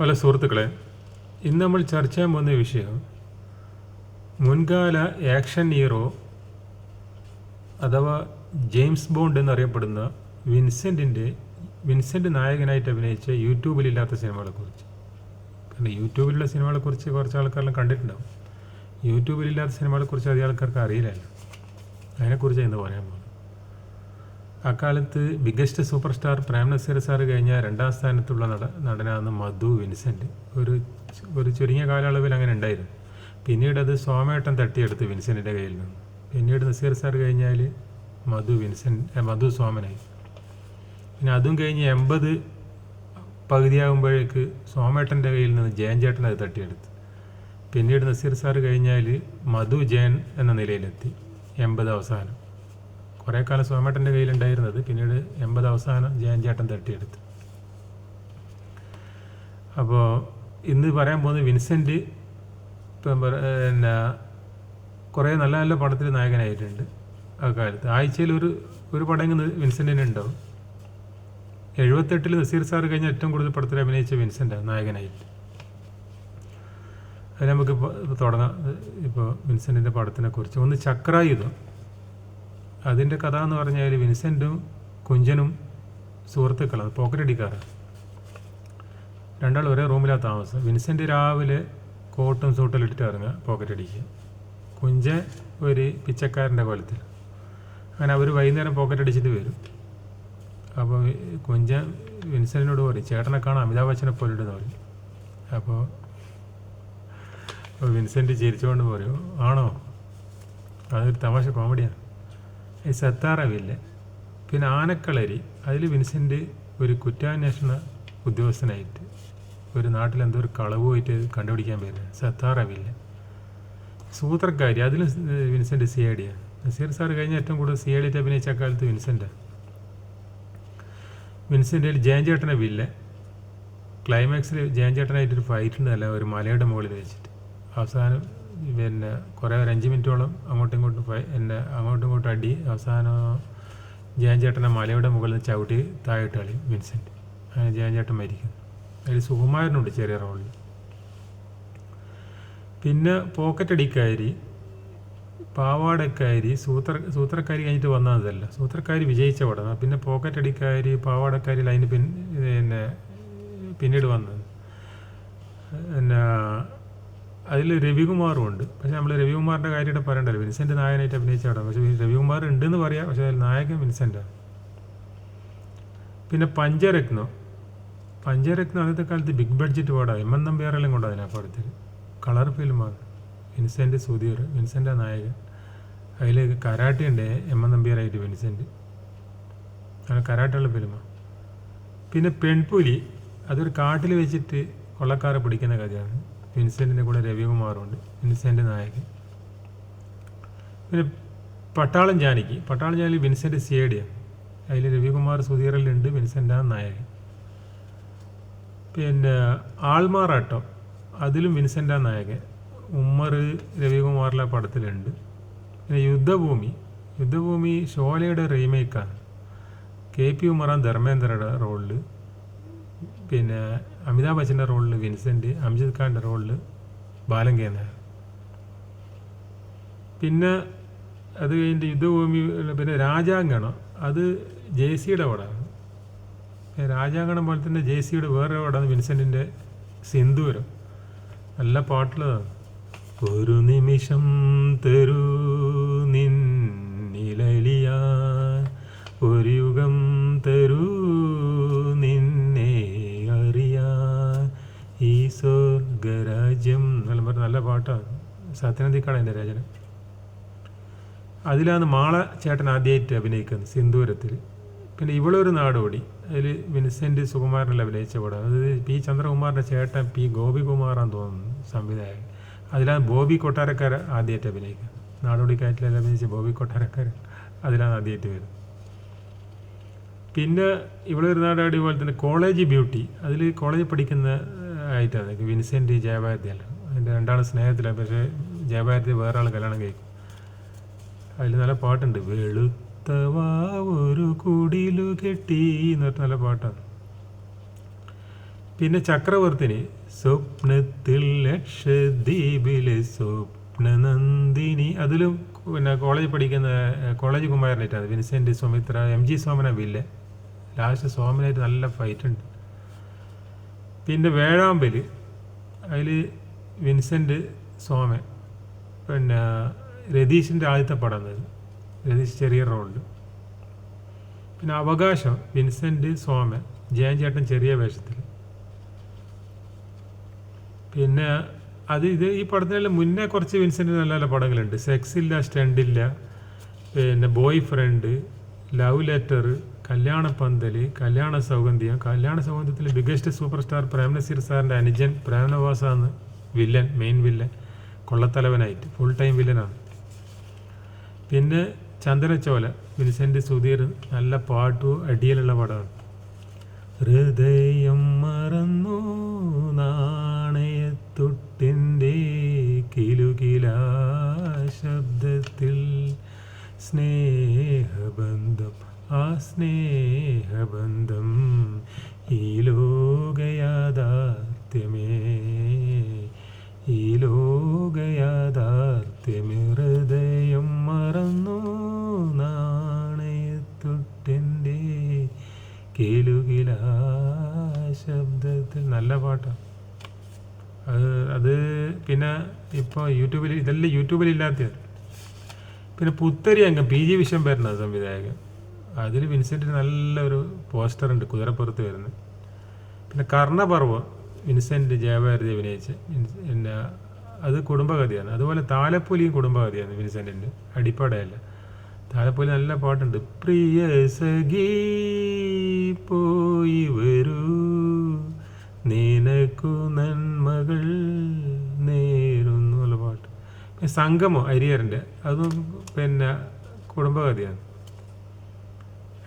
പല സുഹൃത്തുക്കളെ ഇന്ന് നമ്മൾ ചർച്ച ചെയ്യാൻ പോകുന്ന വിഷയം മുൻകാല ആക്ഷൻ ഹീറോ അഥവാ ജെയിംസ് ബോണ്ട് എന്നറിയപ്പെടുന്ന വിൻസെന്റിന്റെ വിൻസെന്റ് നായകനായിട്ട് അഭിനയിച്ച യൂട്യൂബിലില്ലാത്ത സിനിമകളെക്കുറിച്ച്. കാരണം യൂട്യൂബിലുള്ള സിനിമകളെക്കുറിച്ച് കുറച്ച് ആൾക്കാരെല്ലാം കണ്ടിട്ടുണ്ടാവും. യൂട്യൂബിലില്ലാത്ത സിനിമകളെക്കുറിച്ച് അധികം ആൾക്കാർക്ക് അറിയില്ലല്ലോ. അതിനെക്കുറിച്ച് ഇന്ന് പറയാൻ പോകുന്നത് അക്കാലത്ത് biggest superstar Prem Nazir sir കഴിഞ്ഞ രണ്ടാം സ്ഥാനത്തുള്ള നട നടനാണ് മധു വിൻസെന്റ് ഒരു ഒരു ചുരുങ്ങിയ കാലയളവിൽ അങ്ങനെ ഉണ്ടായിരുന്നു. പിന്നീട് അത് സോമേട്ടൻ തട്ടിയെടുത്ത് വിൻസെന്റിന്റെ കയ്യിൽ നിന്ന്. പിന്നീട് നസീർ സാർ കഴിഞ്ഞാൽ മധു വിൻസെന്റ് മധു സോമനായി. പിന്നെ അതും കഴിഞ്ഞ് എൺപത് പകുതിയാകുമ്പോഴേക്ക് സോമേട്ടന്റെ കയ്യിൽ നിന്ന് ജയൻ ചേട്ടൻ അത് തട്ടിയെടുത്ത്. പിന്നീട് നസീർ സാർ കഴിഞ്ഞാൽ മധു ജയൻ എന്ന നിലയിലെത്തി. എൺപത് അവസാനം. കുറേ കാലം സോമേട്ടന്റെ കയ്യിലുണ്ടായിരുന്നത്. പിന്നീട് എൺപത് അവസാനം ജയൻ ചേട്ടൻ തട്ടിയെടുത്ത്. അപ്പോൾ ഇന്ന് പറയാൻ പോകുന്നത് വിൻസെന്റ് ഇപ്പം പിന്നെ കുറേ നല്ല നല്ല പടത്തിൽ നായകനായിട്ടുണ്ട് ആ കാലത്ത്. ആഴ്ചയിൽ ഒരു ഒരു പടങ്ങ് വിൻസെന്റിന് ഉണ്ടാവും എഴുപത്തെട്ടിൽ നസീർ സാർ കഴിഞ്ഞ ഏറ്റവും കൂടുതൽ പടത്തിൽ അഭിനയിച്ച വിൻസെന്റാണ് നായകനായിട്ട്. അത് നമുക്ക് തുടങ്ങാം. ഇപ്പോൾ വിൻസെന്റിന്റെ പടത്തിനെ കുറിച്ച്. ഒന്ന് ചക്രായുധം. അതിന്റെ കഥ എന്ന് പറഞ്ഞാൽ വിൻസെന്റും കുഞ്ചനും സുഹൃത്തുക്കളാണ് പോക്കറ്റ് അടിക്കാറാണ് രണ്ടാൾ ഒരേ റൂമിലാണ് താമസം. വിൻസെന്റ് രാവിലെ കോട്ടും സൂട്ടും ഇട്ടിട്ട് ഇറങ്ങുക പോക്കറ്റ് അടിക്കുക. കുഞ്ചൻ ഒരു പിച്ചക്കാരന്റെ കോലത്തിൽ. അങ്ങനെ അവർ വൈകുന്നേരം പോക്കറ്റ് അടിച്ചിട്ട് വരും. അപ്പോൾ കുഞ്ചൻ വിൻസെന്റിനോട് പറയും ചേട്ടനെ കാണാൻ അമിതാഭ് ബച്ചനെ പോലെ ഇടുന്ന പറയും. അപ്പോൾ വിൻസെന്റ് വിൻസെന്റ് ചിരിച്ചുകൊണ്ട് പറയും ആണോ? അതൊരു തമാശ കോമഡിയാണ് സത്താറവില്ല പിന്നെ ആനക്കളരി അതിൽ വിൻസെന്റ് ഒരു കുറ്റാന്വേഷണ ഉദ്യോഗസ്ഥനായിട്ട് ഒരു നാട്ടിലെന്തോ ഒരു കളവ് പോയിട്ട് കണ്ടുപിടിക്കാൻ പറ്റില്ല സത്താറവില്ല സൂത്രക്കാരി അതിലും വിൻസെന്റ് സി ഐ ഡിയാണ്. നസീർ സാർ കഴിഞ്ഞ ഏറ്റവും കൂടുതൽ സി ഐ ഡിയിട്ട് അഭിനയിച്ച കാലത്ത് വിൻസെന്റാണ് വിൻസെന്റിൽ ജയൻ ചേട്ടനെ വില്ല. ക്ലൈമാക്സിൽ ജയഞ്ചേട്ടനായിട്ടൊരു ഫൈറ്റ് ഉണ്ടല്ല ഒരു മലയുടെ മുകളിൽ വെച്ചിട്ട്. അവസാനം പിന്നെ കുറേ ഒരു അഞ്ച് മിനിറ്റോളം അങ്ങോട്ടും ഇങ്ങോട്ടും എന്നെ അങ്ങോട്ടും ഇങ്ങോട്ടും അടി അവസാനം ജയൻ മലയുടെ മുകളിൽ ചവിട്ടി താഴെട്ട് കളി. വിൻസെന്റ്. അങ്ങനെ ജയൻ മരിക്കുന്നു. അതിൽ സുകുമാരനുണ്ട് ചെറിയ റോളിൽ പിന്നെ പോക്കറ്റ് അടിക്കാരി പാവാടക്കാരി സൂത്ര സൂത്രക്കാരി കഴിഞ്ഞിട്ട് വന്നതല്ല. സൂത്രക്കാരി വിജയിച്ച പടം പിന്നെ പോക്കറ്റ് അടിക്കാരി പാവാടക്കാരി പിൻ പിന്നെ പിന്നീട് വന്നത്. പിന്നെ അതിൽ രവികുമാറും ഉണ്ട്. പക്ഷെ നമ്മൾ രവികുമാറിന്റെ കാര്യമായിട്ട് പറയണ്ടല്ലോ. വിൻസെന്റ് നായകനായിട്ട് അഭിനയിച്ച അവിടെ പക്ഷേ രവികുമാർ ഉണ്ടെന്ന് പറയാം. പക്ഷേ അതിൽ നായകൻ വിൻസെന്റാണ് പിന്നെ പഞ്ചരത്നം. പഞ്ചരത്നം അന്നത്തെ കാലത്ത് ബിഗ് ബഡ്ജറ്റ് പടം. എം എൻ നമ്പ്യാറെല്ലാം കൊണ്ട് അതിനാ പടത്തിൽ കളർ ഫിലിമാണ് വിൻസെന്റ് സുധീർ വിൻസെന്റ് നായകൻ. അതിൽ കരാട്ടെ ഉണ്ട് എം എൻ നമ്പ്യാറായിട്ട് വിൻസെന്റ്. അങ്ങനെ കരാട്ടുള്ള ഫിലിമാണ് പിന്നെ പെൺപുലി. അതൊരു കാട്ടിൽ വെച്ചിട്ട് കൊള്ളക്കാരെ പിടിക്കുന്ന കഥയാണ്. വിൻസെന്റിന്റെ കൂടെ രവികുമാറുണ്ട്. വിൻസെന്റ് നായകൻ. പിന്നെ പട്ടാളം ജാനിക്ക് പട്ടാളം ജാനകി വിൻസെന്റ് സി ഐ ഡിയാണ് അതിൽ രവികുമാർ സുധീറിലുണ്ട് വിൻസെന്റാണ് നായകൻ. പിന്നെ ആൾമാറാട്ടം അതിലും വിൻസെന്റാണ് നായകൻ. ഉമ്മർ രവികുമാറിലെ പടത്തിലുണ്ട്. പിന്നെ യുദ്ധഭൂമി. യുദ്ധഭൂമി ഷോലയുടെ റീമേക്കാണ്. കെ പി ഉമറാൻ ധർമ്മേന്ദ്രയുടെ റോളിൽ പിന്നെ അമിതാഭ് ബച്ചന്റെ റോളിൽ വിൻസെന്റ് അംജിത് ഖാന്റെ റോളിൽ ബാലങ്കേന പിന്നെ അത് കഴിഞ്ഞിട്ട് യുദ്ധഭൂമി പിന്നെ രാജാങ്കണം. അത് ജെ സിയുടെ പടമാണ്. രാജാങ്കണം പോലെ തന്നെ ജെ സിയുടെ വേറെ പടമാണ് വിൻസെന്റിന്റെ സിന്ദൂരം. നല്ല പാട്ടുള്ളതാണ്. ഒരു നിമിഷം തരൂ നിന്നിലലിയാൻ ഒരു യുഗം നല്ല പാട്ടാണ് സത്യനന്ദിക്കാണ് എന്റെ രചന. അതിലാണ് മാള ചേട്ടൻ ആദ്യമായിട്ട് അഭിനയിക്കുന്നത് സിന്ദൂരത്തിൽ. പിന്നെ ഇവളൊരു നാടോടി. അതിൽ വിൻസെന്റ് സുകുമാരനിൽ അഭിനയിച്ച പടം. അത് പി ചന്ദ്രകുമാറിന്റെ ചേട്ടൻ പി ഗോപികുമാറാന്ന് തോന്നുന്നു സംവിധായകൻ. അതിലാണ് ബോബി കൊട്ടാരക്കാർ ആദ്യമായിട്ട് അഭിനയിക്കുന്നത്. നാടോടിക്കാറ്റിലെല്ലാം അഭിനയിച്ച ബോബി കൊട്ടാരക്കാർ അതിലാണ് ആദ്യമായിട്ട് വരുന്നത്. പിന്നെ ഇവിടെ ഒരു നാടാടി പോലെ തന്നെ കോളേജ് ബ്യൂട്ടി. അതിൽ കോളേജിൽ പഠിക്കുന്ന ആയിട്ടാണ്. വിൻസെന്റ് ജയഭാരതിയല്ല? അതിന്റെ രണ്ടാളും സ്നേഹത്തിലാണ് പക്ഷേ ജയഭാരതി വേറെ ആൾ കല്യാണം കഴിക്കും. അതിൽ നല്ല പാട്ടുണ്ട്. വെളുത്തവാ ഒരു കുടിലു കെട്ടി എന്ന് പറഞ്ഞ നല്ല പാട്ടാണ്. പിന്നെ ചക്രവർത്തിനി സ്വപ്നത്തിൽ ലക്ഷദ്വീപിലെ സ്വപ്നനന്ദിനി. അതിലും പിന്നെ കോളേജ് പഠിക്കുന്ന കോളേജ് കുമാരനായിട്ടാണ് വിൻസെന്റ് സുമിത്ര എം ജി സോമന വില്ല. ലാസ്റ്റ് സോമനായിട്ട് നല്ല ഫൈറ്റ് ഉണ്ട്. പിന്നെ വേഴാമ്പൽ അതിൽ വിൻസെന്റ് സോമൻ പിന്നെ രതീഷിന്റെ ആദ്യത്തെ പടം എന്നത് രതീഷ് ചെറിയ റോളിൽ പിന്നെ അവകാശം വിൻസെന്റ് സോമൻ ജയൻ ചേട്ടൻ ചെറിയ വേഷത്തിൽ പിന്നെ അത് ഇത് ഈ പടത്തിനെല്ലാം മുന്നേ കുറച്ച് വിൻസെന്റ് നല്ല നല്ല പടങ്ങളുണ്ട്. സെക്സ് ഇല്ല സ്റ്റണ്ട് ഇല്ല പിന്നെ ബോയ് ഫ്രണ്ട് ലവ് ലെറ്റർ കല്യാണ പന്തൽ കല്യാണ സൗഗന്ധ്യം കല്യാണ സൗഗന്ധ്യത്തിൽ ബിഗസ്റ്റ് സൂപ്പർ സ്റ്റാർ പ്രേംനസീർ സാറിന്റെ അനുജൻ പ്രേംനവാസാന്ന് വില്ലൻ മെയിൻ വില്ലൻ കൊള്ളത്തലവനായിട്ട് ഫുൾ ടൈം വില്ലനാണ്. പിന്നെ ചന്ദ്രച്ചോല വിൻസെന്റ് സുധീർ നല്ല പാട്ടും അടിയിലുള്ള പടമാണ്. ഹൃദയം മറന്നു നാണയത്തൊട്ടിന്റെ കിലുകിലാ ശബ്ദത്തിൽ സ്നേഹബന്ധം ആ സ്നേഹബന്ധം ഈ ലോകയാഥാർത്ഥ്യമേ. ഈ ലോകയാഥാർത്ഥ്യമേ ഹൃദയം മറന്നു നാണയത്തൊട്ടിന്റെ കേലുകില ശബ്ദത്തിൽ നല്ല പാട്ടാണ് അത് പിന്നെ ഇപ്പോൾ യൂട്യൂബിൽ ഇതെല്ലാം യൂട്യൂബിൽ ഇല്ലാത്തതാണ് പിന്നെ പുത്തരി അംഗം പി ജി വിശ്വംഭരനാണ് സംവിധായകൻ. അതിൽ വിൻസെന്റിന് നല്ലൊരു പോസ്റ്റർ ഉണ്ട് കുതിരപ്പുറത്ത് വരുന്നത്. പിന്നെ കർണപർവം വിൻസെന്റ് ജയഭാരതി അഭിനയിച്ച് പിന്നെ അത് കുടുംബകഥയാണ് അതുപോലെ താലപ്പൊലിയും കുടുംബകഥയാണ് വിൻസെന്റിന്റെ അടിപ്പടയല്ല. താലപ്പൊലി നല്ല പാട്ടുണ്ട്. പ്രിയ സഖി പോയി വരൂ. നിനക്കു നന്മകൾ നേരുന്നു പാട്ട്. സംഗമോ ഹരിഹരന്റെ അതും പിന്നെ കുടുംബകഥയാണ്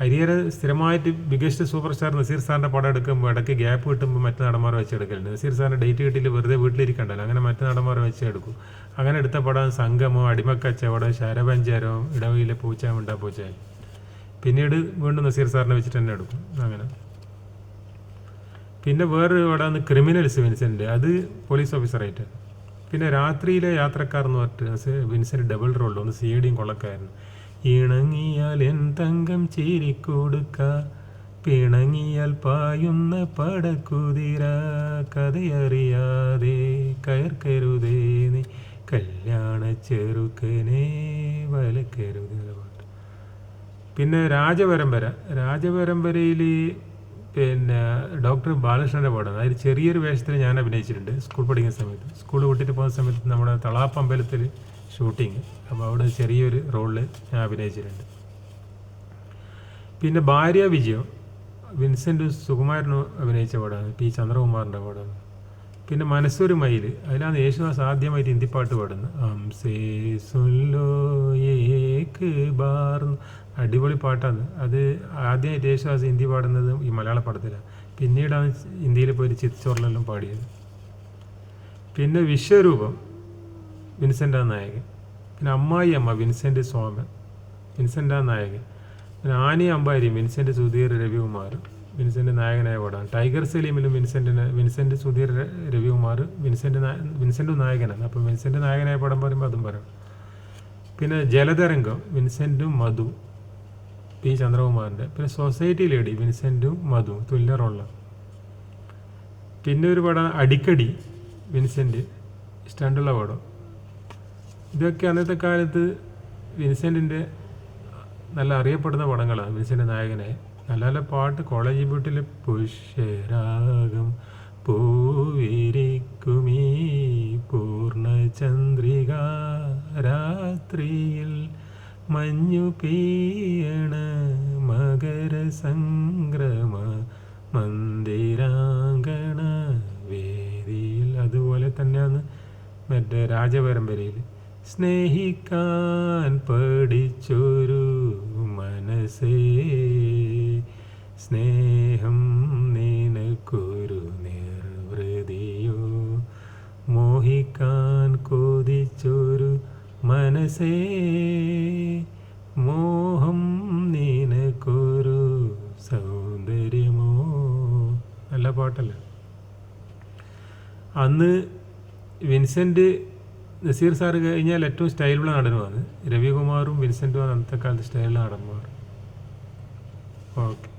ഹരിഹര സ്ഥിരമായിട്ട് ബിഗസ്റ്റ് സൂപ്പർ സ്റ്റാർ നസീർ സാറിന്റെ പടം എടുക്കുമ്പോൾ ഇടയ്ക്ക് ഗ്യാപ്പ് കിട്ടുമ്പോൾ മറ്റു നടന്മാരെ വെച്ച് നസീർ സാറിന്റെ ഡേറ്റ് കിട്ടിയില്ല വെറുതെ വീട്ടിലിരിക്കണ്ടല്ലോ. അങ്ങനെ മറ്റു നടന്മാരെ വെച്ച് എടുക്കും. അങ്ങനെ എടുത്ത പടം സംഗമോ അടിമക്കച്ചവടം ശരപഞ്ചാരോ ഇടവയിലെ പൂച്ച മിണ്ടാ പൂച്ച പിന്നീട് വീണ്ടും നസീർ സാറിനെ വെച്ചിട്ട് തന്നെ എടുക്കും. അങ്ങനെ. പിന്നെ വേറൊരു പടമാണ് ക്രിമിനൽസ് വിൻസെന്റ് അത് പോലീസ് ഓഫീസറായിട്ട്. പിന്നെ രാത്രിയിലെ യാത്രക്കാർ എന്ന് പറഞ്ഞിട്ട് വിൻസെന്റ് ഡബിൾ റോളിൽ ഒന്ന് സി ഡിയും കൊള്ളക്കായിരുന്നു ഇണങ്ങിയാൽ എൻ തങ്കം ചീരിക്കൊടുക്ക പിണങ്ങിയാൽ പായുന്ന പടക്കുതിര. കഥയറിയാതെ കയർക്കരുതേ നീ കല്യാണ ചെറുക്കനെ വലക്കരുത്. പാട്ട് പിന്നെ രാജപരമ്പര. രാജപരമ്പരയിൽ പിന്നെ ഡോക്ടർ ബാലകൃഷ്ണന്റെ പാടാണ്. അതിൽ ചെറിയൊരു വേഷത്തിൽ ഞാൻ അഭിനയിച്ചിട്ടുണ്ട്. സ്കൂൾ പഠിക്കുന്ന സമയത്ത്. സ്കൂൾ വിട്ടിട്ട് പോകുന്ന സമയത്ത് നമ്മുടെ തളാപ്പമ്പലത്തിൽ ഷൂട്ടിങ്. അപ്പോൾ അവിടെ ചെറിയൊരു റോളിൽ ഞാൻ അഭിനയിച്ചിട്ടുണ്ട്. പിന്നെ ഭാര്യ വിജയം വിൻസെന്റ് സുകുമാരനും അഭിനയിച്ച പടമാണ് പി ചന്ദ്രകുമാറിന്റെ പടമാണ്. പിന്നെ മനസ്സൊരു മയിൽ അതിലാണ് യേശുദാസ് ആദ്യമായിട്ട് ഹിന്ദി പാട്ട് പാടുന്നത് ഹംസേ സുല്ലോ ഏക്ക് ബാർ അടിപൊളി പാട്ടാണ്. അത് ആദ്യമായിട്ട് യേശുദാസ് ഹിന്ദി പാടുന്നത് ഈ മലയാള പടത്തിലാണ് പിന്നീടാണ് ഹിന്ദിയിൽ പോയിട്ട് ചിത്തോറിലെല്ലാം പാടിയത്. പിന്നെ വിശ്വരൂപം വിൻസെന്റ് നായകൻ. പിന്നെ അമ്മായി അമ്മ വിൻസെന്റ് സോമൻ വിൻസെന്റ് നായകൻ. പിന്നെ ആനി അമ്പാരി വിൻസെന്റ് സുധീർ രവികുമാർ വിൻസെന്റ് നായകനായ പടമാണ് ടൈഗർ സലീമിലും വിൻസെന്റിന് വിൻസെന്റ് സുധീർ രവികുമാർ വിൻസെന്റ് വിൻസെന്റ് നായകനാണ്. അപ്പോൾ വിൻസെന്റ് നായകനായ പടം പറയുമ്പോൾ അതും പറയണം പിന്നെ ജലതരംഗം വിൻസെന്റും മധു പി ചന്ദ്രകുമാറിന്റെ. പിന്നെ സൊസൈറ്റി ലേഡി വിൻസെന്റും മധു തുല്യറുള്ള പിന്നെ ഒരു പടം അടിക്കടി വിൻസെന്റ് ഇഷ്ടമുള്ള പടം. ഇതൊക്കെ അന്നത്തെ കാലത്ത് വിൻസെന്റിന്റെ നല്ല അറിയപ്പെടുന്ന പടങ്ങളാണ്. വിൻസെന്റ് നായകനെ നല്ല നല്ല പാട്ട് കോളേജ് വീട്ടിൽ പുഷ്യരാഗം പൂവിരിക്കുമീ പൂർണചന്ദ്രിക രാത്രിയിൽ മഞ്ഞു പെയ്യണ മകര സംക്രമ മന്ദിരാങ്കണ വേദിയിൽ. അതുപോലെ തന്നെയാണ് മറ്റേ രാജപരമ്പരയിൽ സ്നേഹിക്കാൻ പഠിച്ചൊരു മനസ്സേ. സ്നേഹം നിനക്കൊരു നിർവൃതിയോ. മോഹിക്കാൻ കൊതിച്ചൊരു മനസ്സേ. മോഹം നിനക്കൊരു സൗന്ദര്യമോ. നല്ല പാട്ടല്ലേ? അന്ന് വിൻസെന്റ് നസീർ സാറ് കഴിഞ്ഞാൽ ഏറ്റവും സ്റ്റൈലുള്ള നടനുമാണ്. രവികുമാറും വിൻസെന്റുമാണ് അന്നത്തെ കാലത്ത് സ്റ്റൈലുള്ള നടന്മാർ. ഓക്കെ.